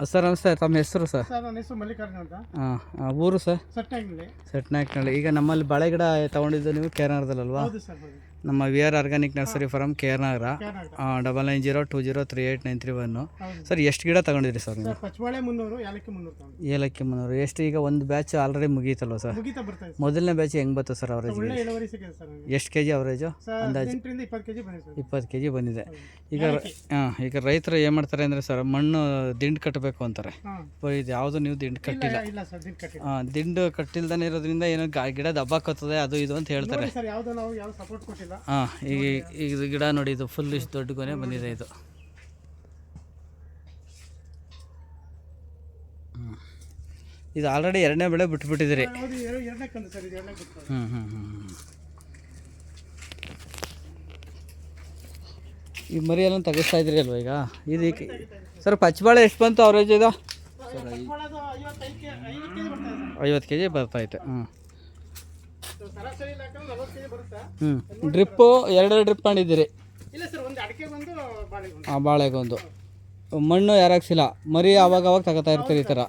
Sir ನಮಸ್ತೆ. ತಮ್ಮ ಹೆಸರು ಸರ್? ಸರ್ ನನ್ನ ಹೆಸರು ಮಲ್ಲಿಕಾರ್ಜುನ ಅಂತ. ಹಾಂ ಊರು ಸರ್? ಸಟ್ನಾಗಿನಲ್ಲಿ ಸೆಟ್ನಾಕ್ನಳ್ಳಿ ಈಗ ನಮ್ಮಲ್ಲಿ ಬಾಳೆ ಗಿಡ ತೊಗೊಂಡಿದ್ದು ನೀವು ಕೇರ್ನಗರದಲ್ಲಲ್ವಾ ಹೌದು ಸರ್ ಹೌದು. ನಮ್ಮ V R organic nursery farm ಕೇರ್ನಗರ double nine zero two zero three eight nine three one ಹೌದು. ಸರ್ ಎಷ್ಟು ಗಿಡ ತಗೊಂಡಿದ್ರಿ ಸರ್ ನೀವು? ಸರ್ ಪಚ್ಚಬಾಳೆ ಮುನ್ನೂರು ಏಲಕ್ಕಿ ಮುನ್ನೂರು ತಗೊಂಡು ಏಲಕ್ಕಿ ಮುನ್ನೂರು. ಎಷ್ಟು ಈಗ ಒಂದು ಬ್ಯಾಚ್ ಆಲ್ರೆಡಿ ಮುಗೀತಲ್ವ ಸರ್? ಮುಗಿತಾ ಬರ್ತಾ ಇದೆ ಮೊದಲನೇ ಬ್ಯಾಚ್ ಹೆಂಗೆ ಬತ್ತು ಸರ್ ಅವರೇಜ್ ಒಳ್ಳೆ ಇಳುವರಿ ಸಿಕ್ಕಿದೆ ಸರ್ ನನಗೆ. ಎಷ್ಟು ಕೆ ಜಿ ಅವರೇಜು ಸರ್ ಹದಿನೆಂಟರಿಂದ ಇಪ್ಪತ್ತು ಕೆಜಿ ಬಂದಿದೆ ಸರ್. ಇಪ್ಪತ್ತು ಕೆ ಜಿ ಬಂದಿದೆ. ಈಗ ಹಾಂ ಈಗ ರೈತರು ಏನು ಮಾಡ್ತಾರೆ ಅಂದರೆ ಸರ್ ಮಣ್ಣು ದಿಂಡು ಕಟ್ಟಬೇಕು ಅಂತಾರೆ. ಹಾಂ. ಇದು ಯಾವುದು ನೀವು ದಿಂಡು ಕಟ್ಟಿಲ್ಲ. ಇಲ್ಲ ಇಲ್ಲ ಸರ್ ದಿನ ಕಟ್ಟಿ ಆ, ದಿಂಡು ಕಟ್ಟಿಲ್ದೇ ಇರೋದ್ರಿಂದ ಏನೋ ಗಾ- ಗಿಡ ದಬ್ಬಾಕತ್ತದೆ ಅದು ಇದು ಅಂತ ಹೇಳ್ತಾರೆ. ಸರ್ ಯಾವ್ದು ನಾವು ಯಾವ ಸಪೋರ್ಟ್ ಕೊಟ್ಟಿಲ್ಲ. ಹಾಂ ಈಗ ಈಗ ಇದು ಗಿಡ ನೋಡಿ ಇದು ಫುಲ್ ಇಷ್ಟು ದೊಡ್ಡ ಗೊನೆ ಬಂದಿದೆ ಇದು. ಹ್ಮ್. ಇದು ಆಲ್ರೆಡಿ ಎರಡನೇ ಬೆಳೆ ಬಿಟ್ಬಿಟ್ಟಿದ್ದೀರಿ. ಹೌದು ಎರಡು ಎರಡನೇ ಕಂದು ಸರ್ ಇದು ಎರಡನೇ ಬಿಟ್ಟು ಹ್ಞೂ ಹ್ಞೂ ಹ್ಞೂ ಈ ಮರಿ ಎಲ್ಲ ತೆಗಿಸ್ತಾ ಇದ್ರಿ ಅಲ್ವಾ ಈಗ? ಇದು ಈಗ ಸರ್ ಪಚ್ಚಬಾಳೆ ಎಷ್ಟು ಬಂತು ಅವರೇಜ್ ಇದು? ಸರ್ ಐವತ್ತು ಕೆ ಜಿ ಬರ್ತೈತೆ. ಬರುತ್ತಾ ಹ್ಞೂ ಡ್ರಿಪ್ಪು ಎರಡೆರಡು ಡ್ರಿಪ್ ಮಾಡಿದ್ದೀರಿ. ಹಾಂ ಸರ್ ಒಂದು ಅಡಿಕೆ ಬಂದು ಬಾಳೆಗೆ ಒಂದು ಆ ಬಾಳೆಗೊಂದು. ಮಣ್ಣು ಯಾರಾಗ್ಸಿಲ್ಲ. ಮರಿ ಆವಾಗ ಅವಾಗ ತಗೋತಾ ಇರ್ತೀರಿ ಈ ಥರ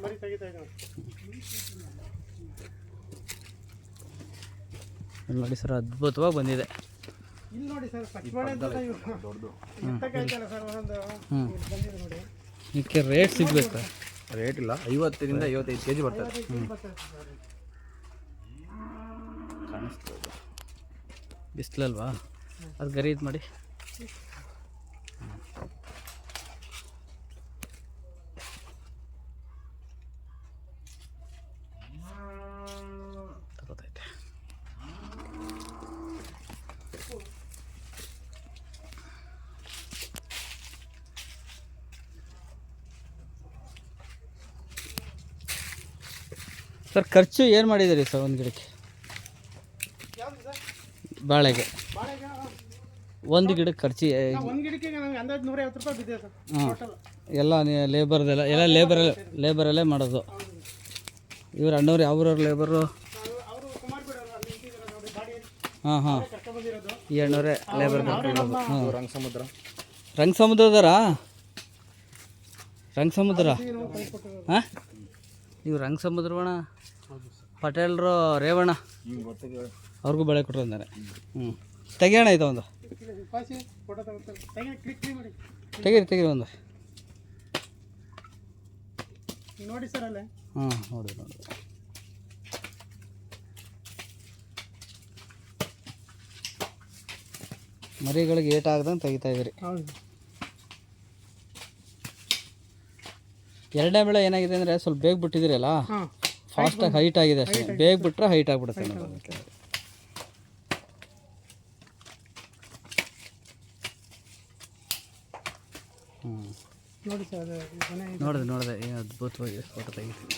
ನೋಡಿ ಸರ್ ಅದ್ಭುತವಾಗಿ ಬಂದಿದೆ. ಇಲ್ಲಿ ನೋಡಿ ಸರ್ ಪಚ್ಚಬಾಳೆ ದೊಡ್ಡದು. ಎತ್ತಕ್ಕಾಯ್ತಲ್ಲ ಸರ್ ಒಂದೊಂದು ಹ್ಮ್. ಬಂದಿದೆ ನೋಡಿ. ಇದಕ್ಕೆ ರೇಟ್ ಸಿಗ್ಬೇಕು? ರೇಟ್ ಇಲ್ಲ. ಐವತ್ತರಿಂದ ಐವತ್ತೈದು ಕೆ ಜಿ ಬರ್ತದೆ ಬಿಸಿಲಲ್ವಾ ಅದು. ಗರಿ ಇದು. ಮಾಡಿ. ಸರ್ ಖರ್ಚು ಏನು ಮಾಡಿದ್ದೀರಿ ಸರ್ ಒಂದು ಗಿಡಕ್ಕೆ? ಬಾಳೆಗೆ. ಬಾಳೆಗೆ ಒಂದು ಗಿಡಕ್ಕೆ ಖರ್ಚು ಒಂದು ಗಿಡಕ್ಕೆ ನಮ್ಗೆ ಅಂದಾಜು ರೂಪಾಯಿ ಬಿದ್ದಿದೆ ಸರ್. ಹಾಂ. ಟೋಟಲ್ ಎಲ್ಲ ಲೇಬರ್ದೆಲ್ಲ ಎಲ್ಲ ಲೇಬರ್ ಲೇಬರಲ್ಲೇ ಮಾಡೋದು. ಇವ್ರು ಅಣ್ಣವ್ರು ಯಾವ್ರವ್ರು ಲೇಬರು ಹಾಂ ಹಾಂ. ಈ ಅಣ್ಣವರೇ ಲೇಬರ್ ಹಾಂ. ರಂಗ ಸಮುದ್ರ ರಂಗ ಸಮುದ್ರದಾರಾ ರಂಗ ಸಮುದ್ರ ಹಾಂ? ಇವು ರಂಗ ಸಮುದ್ರವಣ ಪಟೇಲ್ರು ರೇವಣ್ಣ. ಅವ್ರಿಗೂ ಬೆಳೆ ಕೊಟ್ಟರು ಅಂದಾರೆ. ಹ್ಞೂ ತೆಗಿಯೋಣ ಇದು ಒಂದು. ತೆಗೀರಿ ತೆಗೀರಿ ಒಂದು. ನೋಡಿ ಸರ್ ಅಲ್ಲೇ. ಹಾಂ ನೋಡಿ ನೋಡಿ. ಮರಿಗಳಿಗೆ ಏಟಾಗ್ದಂಗೆ ತೆಗಿತಾ ಇದ್ದೀರಿ. ಎರಡನೇ ಬೆಳೆ ಏನಾಗಿದೆ ಅಂದರೆ ಸ್ವಲ್ಪ ಬೇಗ ಬಿಟ್ಟಿದ್ದೀರಲ್ಲ? ಫಾಸ್ಟಾಗಿ ಹೈಟ್ ಆಗಿದೆ ಅಷ್ಟೇ. ಬೇಗ ಬಿಟ್ಟರೆ ಹೈಟ್ ಆಗಿಬಿಡುತ್ತೆ. ಹ್ಞೂ ನೋಡಿದೆ ನೋಡಿದೆ. ಏನು ಅದ್ಭುತವಾಗಿದೆ ಫೋಟೋ ತೆಗಿತೀನಿ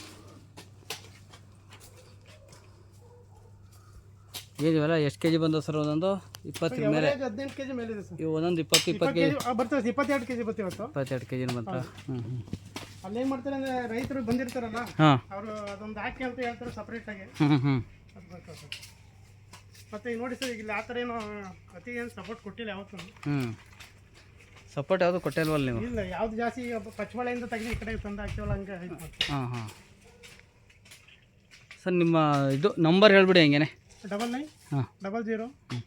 ಏನು ಇವೆಲ್ಲ? ಎಷ್ಟು ಕೆ ಜಿ ಬಂದವು ಸರ್ ಒಂದೊಂದು? ಇಪ್ಪತ್ತರ ಮೇಲೆ. ಹದಿನೆಂಟು ಕೆಜಿ ಮೇಲಿದೆ ಸರ್. ಇವು ಒಂದೊಂದು ಇಪ್ಪತ್ತು ಇಪ್ಪತ್ತು ಇಪ್ಪತ್ತು ಕೆಜಿ ಬರ್ತದೆ ಇಪ್ಪತ್ತೆರಡು ಕೆಜಿ ಬರ್ತೀವಿ ಇವತ್ತು. ಇಪ್ಪತ್ತೆರಡು ಕೆ ಜಿನ ಬಂತ ಹ್ಞೂ ಹ್ಞೂ ಅಲ್ಲಿ ಏನು ಮಾಡ್ತಾರೆ ಅಂದರೆ ರೈತರು ಬಂದಿರ್ತಾರಲ್ಲ ಹಾಂ. ಅವರು ಅದೊಂದು ಹಾಕಿ ಅಂತ ಹೇಳ್ತಾರೆ ಸಪ್ರೇಟಾಗಿ ಹ್ಞೂ ಹ್ಞೂ ಅದು ಬರ್ತದೆ ಸರ್ ಮತ್ತು ಈಗ ನೋಡಿ ಸರ್ ಇಲ್ಲಿ ಆ ಥರ ಏನು ಅತಿ ಏನು ಸಪೋರ್ಟ್ ಕೊಟ್ಟಿಲ್ಲ ಯಾವತ್ತೂ. ಹ್ಞೂ ಸಪೋರ್ಟ್ ಯಾವುದು ಕೊಟ್ಟಿಲ್ವಲ್ಲ ನೀವು? ಇಲ್ಲ ಯಾವ್ದು ಜಾಸ್ತಿ ಪಚ್ಚಮಳೆಯಿಂದ ತೆಗೆದು ಈ ಕಡೆ ತಂದು ಹಾಕ್ತೀವಲ್ಲ ಹಂಗೆ ಹಾಂ ಹಾಂ. ಸರ್ ನಿಮ್ಮ ಇದು ನಂಬರ್ ಹೇಳ್ಬಿಡಿ ಹೆಂಗೇನೆ. ಡಬಲ್ ನೈನ್ ಹಾಂ. Double zero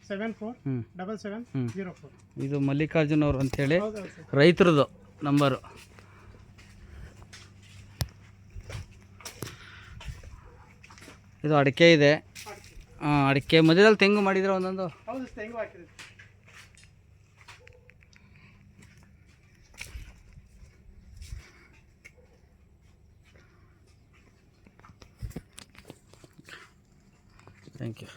seven four double seven. Zero four ಇದು ಮಲ್ಲಿಕಾರ್ಜುನ್ ಅವರು ಅಂತೇಳಿ ರೈತರದು ನಂಬರು ಇದು ಅಡಿಕೆ ಇದೆ. ಹಾಂ ಅಡಿಕೆ. ಮಧ್ಯದಲ್ಲಿ ತೆಂಗು ಮಾಡಿದ್ರೆ ಒಂದೊಂದು. ಹೆಂಗೂ ಹಾಕಿದೆ ಥ್ಯಾಂಕ್ ಯು